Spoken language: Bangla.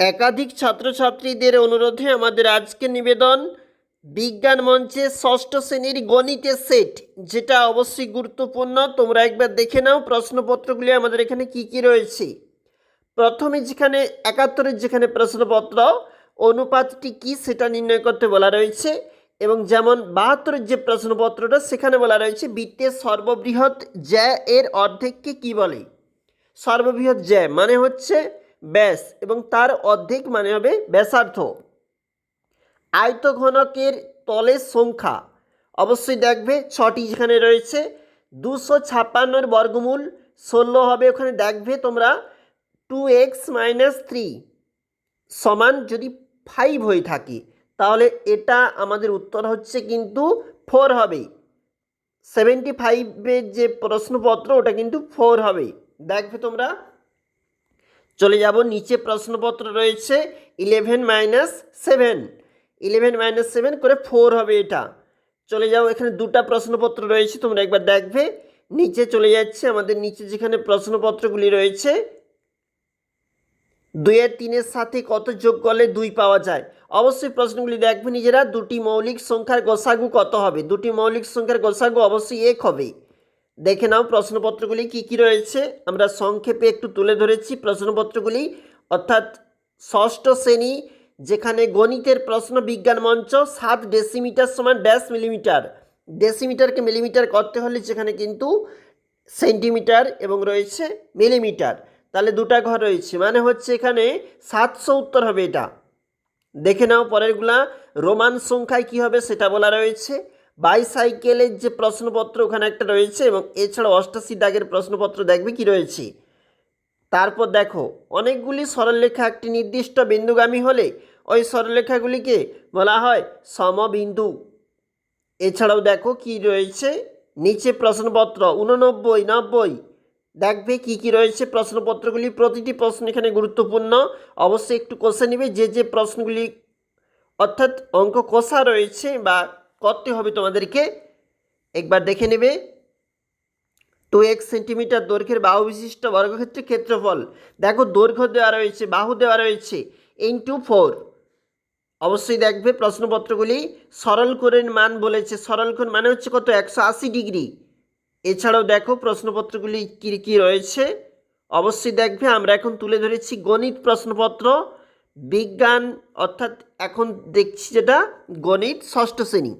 একাধিক ছাত্রছাত্রীদের অনুরোধে আমাদের আজকে নিবেদন, বিজ্ঞান মঞ্চে ষষ্ঠ শ্রেণির গণিতের সেট, যেটা অবশ্যই গুরুত্বপূর্ণ। তোমরা একবার দেখে নাও প্রশ্নপত্রগুলি আমাদের এখানে কি কি রয়েছে। প্রথমে যেখানে, একাত্তরের যেখানে প্রশ্নপত্র, অনুপাতটি কি সেটা নির্ণয় করতে বলা রয়েছে এবং যেমন বাহাত্তরের যে প্রশ্নপত্রটা সেখানে বলা রয়েছে, বৃত্তের সর্ববৃহৎ জ্যা এর অর্ধেককে কি বলে? সর্ববৃহৎ জ্যা মানে হচ্ছে ব্যাস, এবং তার অর্ধেক মানে হবে ব্যাসার্ধ। আয়তঘনকের তলের সংখ্যা, অবশ্যই দেখবে ছটি যেখানে রয়েছে, দুশো ছাপ্পান্নর বর্গমূল, ষোলো হবে ওখানে দেখবে তোমরা টু এক্স মাইনাস থ্রি সমান যদি ফাইভ হয়ে থাকে, তাহলে এটা আমাদের উত্তর হচ্ছে কিন্তু ফোর হবে। সেভেন্টি ফাইভের যে প্রশ্নপত্র, ওটা কিন্তু ফোর হবে। দেখবে তোমরা চলে যাব, নিচে প্রশ্নপত্র রয়েছে eleven minus seven eleven minus seven করে ফোর হবে এটা। চলে যাও, এখানে দুটা প্রশ্নপত্র রয়েছে, তোমরা একবার দেখবে। নিচে চলে যাচ্ছে, আমাদের নিচে যেখানে প্রশ্নপত্রগুলি রয়েছে, দুইয়ের তিনের সাথে কত যোগ করলে দুই পাওয়া যায়? অবশ্যই প্রশ্নগুলি দেখবে নিজেরা, দুটি মৌলিক সংখ্যার গোসাগু কত হবে? দুটি মৌলিক সংখ্যার গোসাগু অবশ্যই এক হবে। দেখে নাও প্রশ্নপত্রগুলি কি কি রয়েছে। আমরা সংক্ষেপে একটু তুলে ধরেছি প্রশ্নপত্রগুলি। অর্থাৎ ষষ্ঠ শ্রেণি, যেখানে গণিতের প্রশ্ন বিজ্ঞান মঞ্চ সাত ডেসিমিটার সমান ড্যাশ মিলিমিটার। ডেসিমিটারকে মিলিমিটার করতে হলে যেখানে কিন্তু সেন্টিমিটার এবং রয়েছে মিলিমিটার। তাহলে দুটা ঘর রয়েছে মানে হচ্ছে এখানে সাতশো উত্তর হবে এটা। দেখে নাও পরেরগুলা। রোমান সংখ্যায় কি হবে সেটা বলা রয়েছে। বাইসাইকেলের যে প্রশ্নপত্র ওখানে একটা রয়েছে এবং এছাড়া অষ্টাশি দাগের প্রশ্নপত্র দেখবে কি রয়েছে? তারপর দেখো, অনেকগুলি সরলরেখা একটি নির্দিষ্ট বিন্দুগামী হলে ওই সরলরেখাগুলিকে বলা হয় সমবিন্দু। এছাড়াও দেখো কি রয়েছে? নিচে প্রশ্নপত্র উননব্বই নব্বই। দেখবে কি কি রয়েছে প্রশ্নপত্রগুলি? প্রতিটি প্রশ্ন এখানে গুরুত্বপূর্ণ। অবশ্যই একটু কষে নেবে। যে যে প্রশ্নগুলি অর্থাৎ অঙ্ক কষা রয়েছে বা করতে হবে তোমাদেরকে। একবার দেখে নেবে। টু এক্স সেন্টিমিটার দৈর্ঘ্যের বাহু বিশিষ্ট বর্গক্ষেত্রের ক্ষেত্রফল। দেখো দৈর্ঘ্য দেওয়া রয়েছে, বাহু দেওয়া রয়েছে ইন্টু ফোর অবশ্যই দেখবে প্রশ্নপত্রগুলি। সরল মান বলেছে সরল কোণ মানে হচ্ছে কত? একশো আশি ডিগ্রি। এছাড়াও দেখো প্রশ্নপত্রগুলি কী কী রয়েছে। অবশ্যই দেখবে আমরা এখন তুলে ধরেছি গণিত প্রশ্নপত্র। বিজ্ঞান, অর্থাৎ এখন দেখছি যেটা গণিত ষষ্ঠ শ্রেণি।